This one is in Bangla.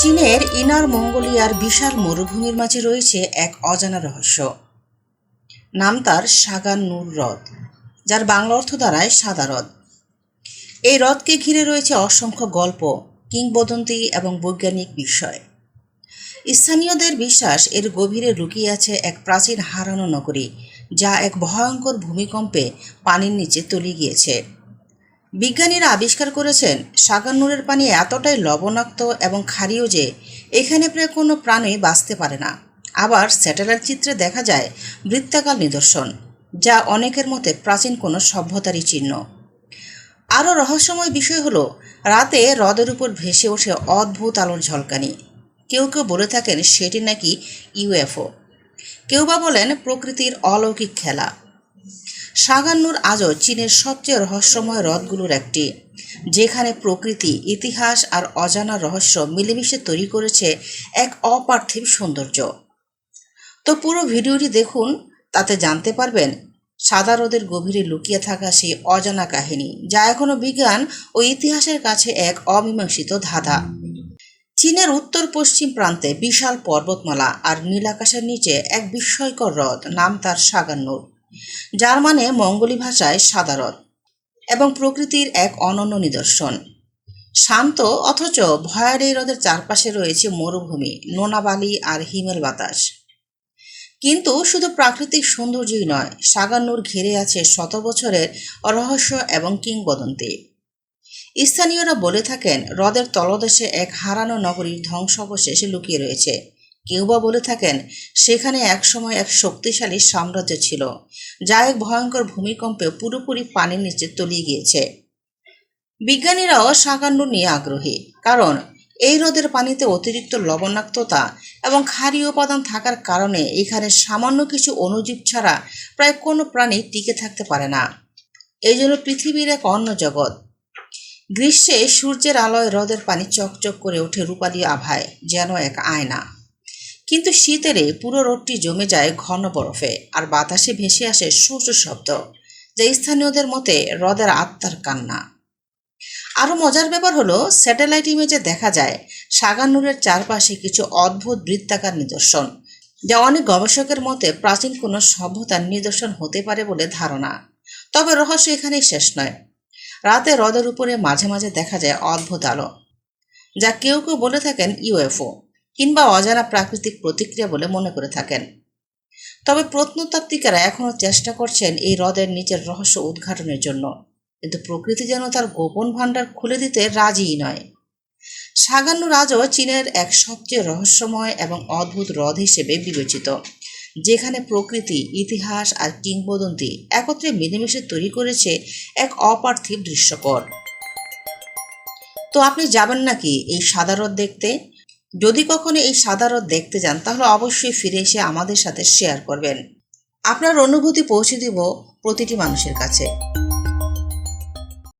চীনের ইনার মঙ্গোলিয়ার বিশাল মরুভূমির মাঝে রয়েছে এক অজানা রহস্য। নাম তার সাগান নূর হ্রদ, যার বাংলা অর্থ দ্বারায় সাদা হ্রদ। এই হ্রদকে ঘিরে রয়েছে অসংখ্য গল্প, কিংবদন্তি এবং বৈজ্ঞানিক বিষয়। স্থানীয়দের বিশ্বাস এর গভীরে লুকিয়ে আছে এক প্রাচীন হারানো নগরী, যা এক ভয়ঙ্কর ভূমিকম্পে পানির নিচে তলিয়ে গিয়েছে। বিজ্ঞানীরা আবিষ্কার করেছেন সাগান্নুরের পানি এতটাই লবণাক্ত এবং ক্ষারীয় যে এখানে প্রায় কোনো প্রাণী বাঁচতে পারে না। আবার স্যাটেলাইট চিত্রে দেখা যায় বৃত্তাকার নিদর্শন, যা অনেকের মতে প্রাচীন কোনো সভ্যতারই চিহ্ন। আরও রহস্যময় বিষয় হলো, রাতে হ্রদের উপর ভেসে ওঠে অদ্ভুত আলোর ঝলকানি। কেউ কেউ বলে থাকেন সেটি নাকি ইউএফও। কেউ বা বলেন প্রকৃতির অলৌকিক খেলা। সাগান্নুর আজও চীনের সবচেয়ে রহস্যময় হ্রদগুলোর একটি, যেখানে প্রকৃতি, ইতিহাস আর অজানা রহস্য মিলেমিশে তৈরি করেছে এক অপার্থিব সৌন্দর্য। তো পুরো ভিডিওটি দেখুন, তাতে জানতে পারবেন সাদা হ্রদের গভীরে লুকিয়ে থাকা সেই অজানা কাহিনী, যা এখনও বিজ্ঞান ও ইতিহাসের কাছে এক অমীমাংসিত ধাঁধা। চীনের উত্তর পশ্চিম প্রান্তে বিশাল পর্বতমালা আর নীল আকাশের নিচে এক বিস্ময়কর হ্রদ, নাম তার সাগান্নুর। যার মানে মঙ্গোলি ভাষায় সাদা হ্রদ এবং প্রকৃতির এক অনন্য নিদর্শন। শান্ত অথচ ভয়ার হ্রদের চারপাশে রয়েছে মরুভূমি নোনাবালি আর হিমেল বাতাস। কিন্তু শুধু প্রাকৃতিক সৌন্দর্যই নয়, সাগান্নুর ঘিরে আছে শত বছরের রহস্য এবং কিংবদন্তি। স্থানীয়রা বলে থাকেন, হ্রদের তলদেশে এক হারানো নগরীর ধ্বংসাবশেষ লুকিয়ে রয়েছে। কেউ বা বলে থাকেন, সেখানে একসময় এক শক্তিশালী সাম্রাজ্য ছিল, যা এক ভয়ঙ্কর ভূমিকম্পে পুরোপুরি পানির নিচে তলিয়ে গিয়েছে। বিজ্ঞানীরাও সাগান্নুর নিয়ে আগ্রহী, কারণ এই হ্রদের পানিতে অতিরিক্ত লবণাক্ততা এবং ক্ষারীয় উপাদান থাকার কারণে এখানে সামান্য কিছু অণুজীব ছাড়া প্রায় কোনো প্রাণী টিকে থাকতে পারে না। এই জন্য পৃথিবীর এক অন্য জগৎ। গ্রীষ্মে সূর্যের আলোয় হ্রদের পানি চকচক করে ওঠে রূপালী আভায়, যেন এক আয়না। কিন্তু শীতেরে পুরো রোদটি জমে যায় ঘন বরফে আর বাতাসে ভেসে আসে সুর শব্দ, যা স্থানীয়দের মতে হ্রদের আত্মার কান্না। আরও মজার ব্যাপার হলো, স্যাটেলাইট ইমেজে দেখা যায় সাগান্নুরের চারপাশে কিছু অদ্ভুত বৃত্তাকার নিদর্শন, যা অনেক গবেষকের মতে প্রাচীন কোনো সভ্যতার নিদর্শন হতে পারে বলে ধারণা। তবে রহস্য এখানেই শেষ নয়। রাতে হ্রদের উপরে মাঝে মাঝে দেখা যায় অদ্ভুত আলো, যা কেউ কেউ বলে থাকেন ইউএফও। কিংবা অজানা প্রাকৃতিক প্রতিক্রিয়া বলে মনে করে থাকেন। তবে প্রত্নতাত্ত্বিকেরা এখনও চেষ্টা করছেন এই হ্রদের নিচের রহস্য উদ্ঘাটনের জন্য। কিন্তু প্রকৃতি যেন তার গোপন ভাণ্ডার খুলে দিতে রাজিই নয়। সাগান্নু রাজও চীনের এক সবচেয়ে রহস্যময় এবং অদ্ভুত হ্রদ হিসেবে বিবেচিত, যেখানে প্রকৃতি, ইতিহাস আর কিংবদন্তি একত্রে মিলেমিশে তৈরি করেছে এক অপার্থিব দৃশ্যকর। তো আপনি যাবেন নাকি এই সাদা হ্রদ দেখতে? যদি কখনো এই সাদা রথ দেখতে যান, তাহলে অবশ্যই ফিরে এসে আমাদের সাথে শেয়ার করবেন। আপনার অনুভূতি পৌঁছে দিব প্রতিটি মানুষের কাছে।